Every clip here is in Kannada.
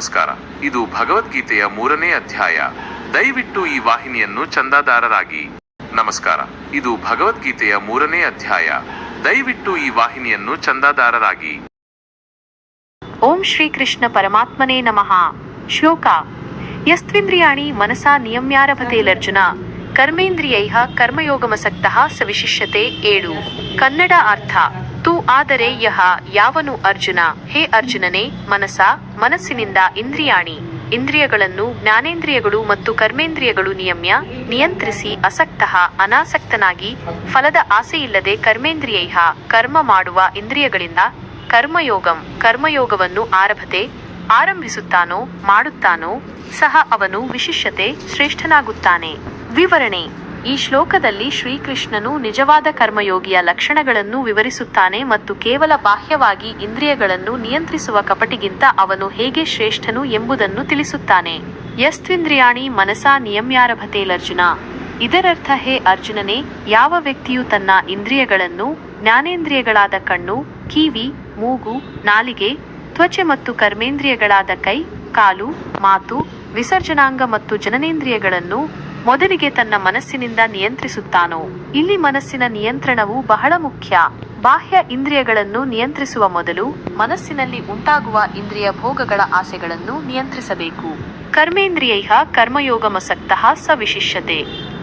ನಮಸ್ಕಾರ. ಇದು ಭಗವದ್ಗೀತೆಯ ಮೂರನೇ ಅಧ್ಯಾಯ. ದಯವಿಟ್ಟು ಈ ವಾಹಿನಿಯನ್ನು ಚಂದಾದಾರರಾಗಿ. ನಮಸ್ಕಾರ. ಇದು ಭಗವದ್ಗೀತೆಯ ಮೂರನೇ ಅಧ್ಯಾಯ. ದಯವಿಟ್ಟು ಈ ವಾಹಿನಿಯನ್ನು ಚಂದಾದಾರರಾಗಿ. ಓಂ ಶ್ರೀಕೃಷ್ಣ ಪರಮಾತ್ಮನೇ ನಮಃ. ಶ್ಲೋಕ. ಯಸ್ತ್ವಿಂದ್ರಿಯಾಣಿ ಮನಸಾ ನಿಯಮ್ಯಾರಭತೆಲರ್ಜುನ ಕರ್ಮೇಂದ್ರಿಯೈಹ ಕರ್ಮಯೋಗಮಸಕ್ತಃ ಸವಿಶಿಷ್ಯತೆ ವಿಶಿಷ್ಯತೆ ಏಳು. ಕನ್ನಡ ಅರ್ಥ. ತು ಆದರೆ ಯಹ, ಯಾವನು ಅರ್ಜುನ? ಹೇ ಅರ್ಜುನನೇ, ಮನಸ, ಮನಸ್ಸಿನಿಂದ ಇಂದ್ರಿಯಾಣಿ. ಇಂದ್ರಿಯಗಳನ್ನು ಜ್ಞಾನೇಂದ್ರಿಯಗಳು ಮತ್ತು ಕರ್ಮೇಂದ್ರಿಯಗಳು ನಿಯಮ್ಯ, ನಿಯಂತ್ರಿಸಿ ಅಸಕ್ತಃ, ಅನಾಸಕ್ತನಾಗಿ, ಫಲದ ಆಸೆಯಿಲ್ಲದೆ ಕರ್ಮೇಂದ್ರಿಯೈಹ, ಕರ್ಮ ಮಾಡುವ ಇಂದ್ರಿಯಗಳಿಂದ ಕರ್ಮಯೋಗಂ, ಕರ್ಮಯೋಗವನ್ನು ಆರಭತೆ, ಆರಂಭಿಸುತ್ತಾನೋ, ಮಾಡುತ್ತಾನೋ, ಸಹ ಅವನು ವಿಶಿಷ್ಟತೆ ಶ್ರೇಷ್ಠನಾಗುತ್ತಾನೆ. ವಿವರಣೆ ಈ ಶ್ಲೋಕದಲ್ಲಿ ಶ್ರೀಕೃಷ್ಣನು ನಿಜವಾದ ಕರ್ಮಯೋಗಿಯ ಲಕ್ಷಣಗಳನ್ನು ವಿವರಿಸುತ್ತಾನೆ ಮತ್ತು ಕೇವಲ ಬಾಹ್ಯವಾಗಿ ಇಂದ್ರಿಯಗಳನ್ನು ನಿಯಂತ್ರಿಸುವ ಕಪಟಿಗಿಂತ ಅವನು ಹೇಗೆ ಶ್ರೇಷ್ಠನು ಎಂಬುದನ್ನು ತಿಳಿಸುತ್ತಾನೆ. ಯಸ್ತ್ವಿಂದ್ರಿಯಾಣಿ ಮನಸಾ ನಿಯಮ್ಯಾರಭತೇಲರ್ಜುನ ಇದರರ್ಥ ಹೇ ಅರ್ಜುನನೇ, ಯಾವ ವ್ಯಕ್ತಿಯು ತನ್ನ ಇಂದ್ರಿಯಗಳನ್ನು, ಜ್ಞಾನೇಂದ್ರಿಯಗಳಾದ ಕಣ್ಣು, ಕಿವಿ, ಮೂಗು, ನಾಲಿಗೆ, ತ್ವಚೆ ಮತ್ತು ಕರ್ಮೇಂದ್ರಿಯಗಳಾದ ಕೈ, ಕಾಲು, ಮಾತು, ವಿಸರ್ಜನಾಂಗ ಮತ್ತು ಜನನೇಂದ್ರಿಯಗಳನ್ನು ಮೊದಲಿಗೆ ತನ್ನ ಮನಸ್ಸಿನಿಂದ ನಿಯಂತ್ರಿಸುತ್ತಾನೋ. ಇಲ್ಲಿ ಮನಸ್ಸಿನ ನಿಯಂತ್ರಣವು ಬಹಳ ಮುಖ್ಯ. ಬಾಹ್ಯ ಇಂದ್ರಿಯಗಳನ್ನು ನಿಯಂತ್ರಿಸುವ ಮೊದಲು ಮನಸ್ಸಿನಲ್ಲಿ ಉಂಟಾಗುವ ಇಂದ್ರಿಯ ಭೋಗಗಳ ಆಸೆಗಳನ್ನು ನಿಯಂತ್ರಿಸಬೇಕು. ಕರ್ಮೇಂದ್ರಿಯೈಃ ಕರ್ಮಯೋಗಮಸಕ್ತಃ ಸ ವಿಶಿಷ್ಯತೆ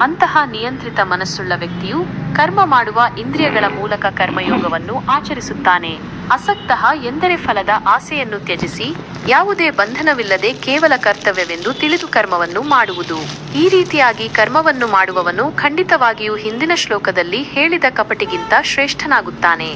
ಅಂತಹ ನಿಯಂತ್ರಿತ ಮನಸ್ಸುಳ್ಳ ವ್ಯಕ್ತಿಯು ಕರ್ಮ ಮಾಡುವ ಇಂದ್ರಿಯಗಳ ಮೂಲಕ ಕರ್ಮಯೋಗವನ್ನು ಆಚರಿಸುತ್ತಾನೆ. ಅಸಕ್ತಃ ಎಂದರೆ ಫಲದ ಆಸೆಯನ್ನು ತ್ಯಜಿಸಿ, ಯಾವುದೇ ಬಂಧನವಿಲ್ಲದೆ ಕೇವಲ ಕರ್ತವ್ಯವೆಂದು ತಿಳಿದು ಕರ್ಮವನ್ನು ಮಾಡುವುದು. ಈ ರೀತಿಯಾಗಿ ಕರ್ಮವನ್ನು ಮಾಡುವವನು ಖಂಡಿತವಾಗಿಯೂ ಹಿಂದಿನ ಶ್ಲೋಕದಲ್ಲಿ ಹೇಳಿದ ಕಪಟಿಗಿಂತ ಶ್ರೇಷ್ಠನಾಗುತ್ತಾನೆ.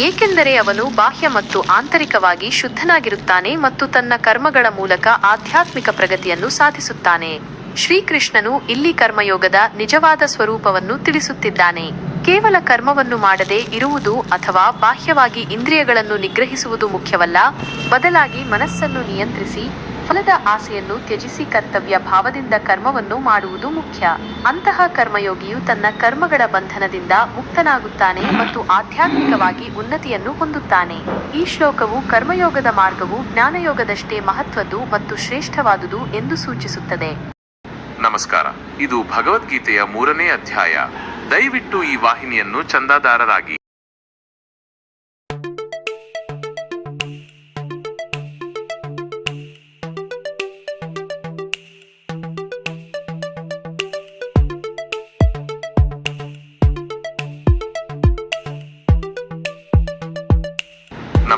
ಏಕೆಂದರೆ ಅವನು ಬಾಹ್ಯ ಮತ್ತು ಆಂತರಿಕವಾಗಿ ಶುದ್ಧನಾಗಿರುತ್ತಾನೆ ಮತ್ತು ತನ್ನ ಕರ್ಮಗಳ ಮೂಲಕ ಆಧ್ಯಾತ್ಮಿಕ ಪ್ರಗತಿಯನ್ನು ಸಾಧಿಸುತ್ತಾನೆ. ಶ್ರೀಕೃಷ್ಣನು ಇಲ್ಲಿ ಕರ್ಮಯೋಗದ ನಿಜವಾದ ಸ್ವರೂಪವನ್ನು ತಿಳಿಸುತ್ತಿದ್ದಾನೆ. ಕೇವಲ ಕರ್ಮವನ್ನು ಮಾಡದೆ ಇರುವುದು ಅಥವಾ ಬಾಹ್ಯವಾಗಿ ಇಂದ್ರಿಯಗಳನ್ನು ನಿಗ್ರಹಿಸುವುದು ಮುಖ್ಯವಲ್ಲ, ಬದಲಾಗಿ ಮನಸ್ಸನ್ನು ನಿಯಂತ್ರಿಸಿ ಫಲದ ಆಸೆಯನ್ನು ತ್ಯಜಿಸಿ ಕರ್ತವ್ಯ ಭಾವದಿಂದ ಕರ್ಮವನ್ನು ಮಾಡುವುದು ಮುಖ್ಯ. ಅಂತಹ ಕರ್ಮಯೋಗಿಯು ತನ್ನ ಕರ್ಮಗಳ ಬಂಧನದಿಂದ ಮುಕ್ತನಾಗುತ್ತಾನೆ ಮತ್ತು ಆಧ್ಯಾತ್ಮಿಕವಾಗಿ ಉನ್ನತಿಯನ್ನು ಹೊಂದುತ್ತಾನೆ. ಈ ಶ್ಲೋಕವು ಕರ್ಮಯೋಗದ ಮಾರ್ಗವು ಜ್ಞಾನಯೋಗದಷ್ಟೇ ಮಹತ್ವದ್ದು ಮತ್ತು ಶ್ರೇಷ್ಠವಾದುದು ಎಂದು ಸೂಚಿಸುತ್ತದೆ. ನಮಸ್ಕಾರ. ಇದು ಭಗವದ್ಗೀತೆಯ ಮೂರನೇ ಅಧ್ಯಾಯ. ದಯವಿಟ್ಟು ಈ ವಾಹಿನಿಯನ್ನು ಚಂದಾದಾರರಾಗಿ